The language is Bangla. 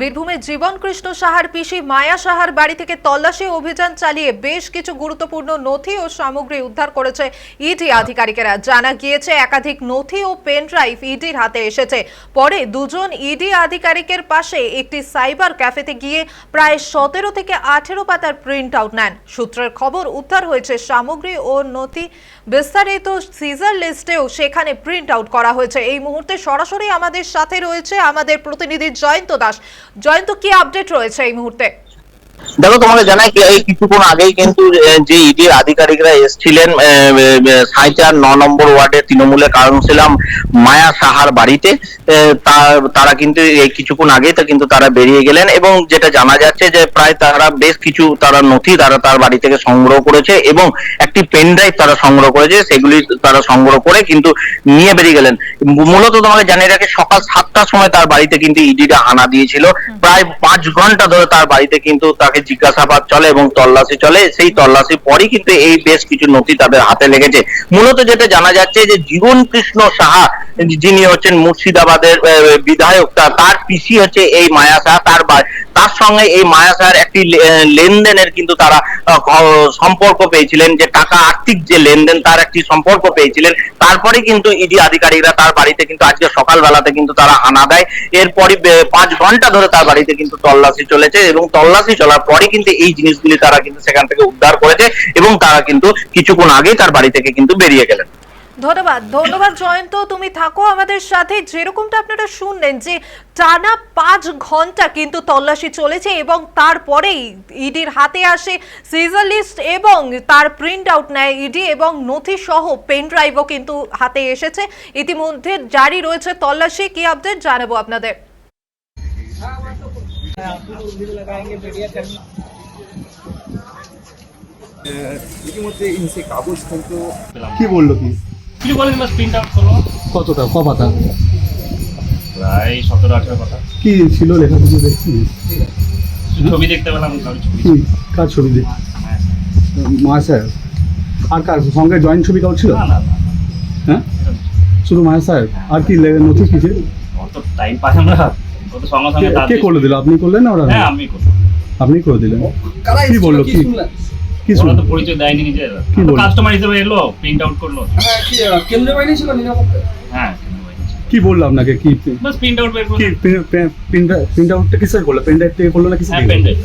বীরভূমের জীবন কৃষ্ণ সাহার পিসি মায়া সাহার বাড়ি থেকে তল্লাশি অভিযান চালিয়ে বেশ কিছু গুরুত্বপূর্ণ নথি ও সামগ্রী উদ্ধার করেছে ইডি আধিকারিকেরা। জানা গিয়েছে, একাধিক নথি ও পেন ড্রাইভ ইডির হাতে এসেছে। পরে দুজন ইডি আধিকারিকের পাশে একটি সাইবার ক্যাফেতে গিয়ে প্রায় সতেরো থেকে আঠেরো পাতার প্রিন্ট আউট নেন। সূত্রের খবর, উদ্ধার হয়েছে সামগ্রী ও নথি। বিস্তারিত সিজার লিস্টেও সেখানে প্রিন্ট আউট করা হয়েছে। এই মুহূর্তে সরাসরি আমাদের সাথে রয়েছে আমাদের প্রতিনিধি জয়ন্ত দাস। জয়ন্ত কি আপডেট রয়েছে এই মুহূর্তে? দেখো তোমাকে জানাই কি এই কিছুক্ষণ আগেই কিন্তু যে ইডির আধিকারিকরা এসেছিলেন সাঁইচার ন নম্বর ওয়ার্ডের তৃণমূলের কাউন্সিলার মায়া সাহার বাড়িতে তারা কিন্তু এই কিছুক্ষণ আগেই তা কিন্তু তারা বেরিয়ে গেলেন এবং যেটা জানা যাচ্ছে যে প্রায় তারা বেশ কিছু তারা নথি তারা তার বাড়ি থেকে সংগ্রহ করেছে এবং একটি পেন ড্রাইভ তারা সংগ্রহ করেছে সেগুলি তারা সংগ্রহ করে কিন্তু নিয়ে বেরিয়ে গেলেন। মূলত তোমাকে জানিয়ে রাখি সকাল সাতটার সময় তার বাড়িতে কিন্তু ইডিটা হানা দিয়েছিল। প্রায় পাঁচ ঘণ্টা ধরে তার বাড়িতে কিন্তু তাকে জিজ্ঞাসাবাদ চলে এবং তল্লাশি চলে, সেই তল্লাশি পরই কিন্তু এই বেশ কিছু নথি তাদের হাতে লেগেছে। মূলত যেটা জানা যাচ্ছে যে জীবন কৃষ্ণ সাহা যিনি হচ্ছেন মুর্শিদাবাদের বিধায়ক তার পিসি হচ্ছে এই মায়া সাহা তার তার সঙ্গে এই মায়া সাহার একটি লেনদেনের কিন্তু তারা সম্পর্ক পেয়েছিলেন যে টাকা আর্থিক যে লেনদেন তার একটি সম্পর্ক পেয়েছিলেন, তারপরে কিন্তু ইডি আধিকারিকরা তার বাড়িতে কিন্তু আজকে সকালবেলাতে কিন্তু তারা হানা দেয়, এরপরে পাঁচ ঘণ্টা ধরে তার বাড়িতে কিন্তু তল্লাশি চলেছে এবং তল্লাশি চলার পরে কিন্তু এই জিনিসগুলি তারা কিন্তু সেখান থেকে উদ্ধার করেছে এবং তারা কিন্তু কিছুক্ষণ আগেই তার বাড়ি থেকে কিন্তু বেরিয়ে গেলেন। ধন্যবাদ। ধন্যবাদ, জয়ন্ত। তুমি থাকো আমাদের সাথে। যেরকমটা আপনারা শুনলেন যে টানা পাঁচ ঘণ্টা কিন্তু তল্লাশি চলেছে এবং তারপরেই ইডির হাতে আসে সিজার লিস্ট এবং তার প্রিন্ট আউট নেয় ইডি এবং নথি সহ পেন ড্রাইভও কিন্তু হাতে এসেছে। ইতিমধ্যে জারি রয়েছে তল্লাশি। কি আপডেট জানাব আপনাদের? কি বলল কি? কিছু বলেন বাস প্রিন্ট আউট করল কতটা? ক পাতা? প্রায় সতেরো আঠেরো কথা কি ছিল লেখা কিছু দেখছি? ছবি দেখতে পেলাম কারও ছবি কি? কার ছবি দেখ। মা স্যার আর কার সঙ্গে জয়েন্ট ছবি কাউ ছিল? না হ্যাঁ? শুধু মায়া সাহেব আর কি নথি কিছু? অত টাইম পাই আমরা। অত সঙ্গে সঙ্গে কে করলে দিল? আপনি করলেন না ওরা? হ্যাঁ আমি করলাম। আপনি করে দিলেন। কারা কি বলল? কি শুনলেন কি তো পরিচয় দেয়নি নিজের কি কাস্টমার হিসেবে এলো প্রিন্ট আউট করল হ্যাঁ কি আহ, বাহিনী ছিল নিরাপত্তা হ্যাঁ কি বলল আপনাকে কি বাস প্রিন্ট আউট বের কি প্রিন্ট আউটটা কিসের করল পেন ড্রাইভ থেকে করল না কিছু হ্যাঁ পেন ড্রাইভ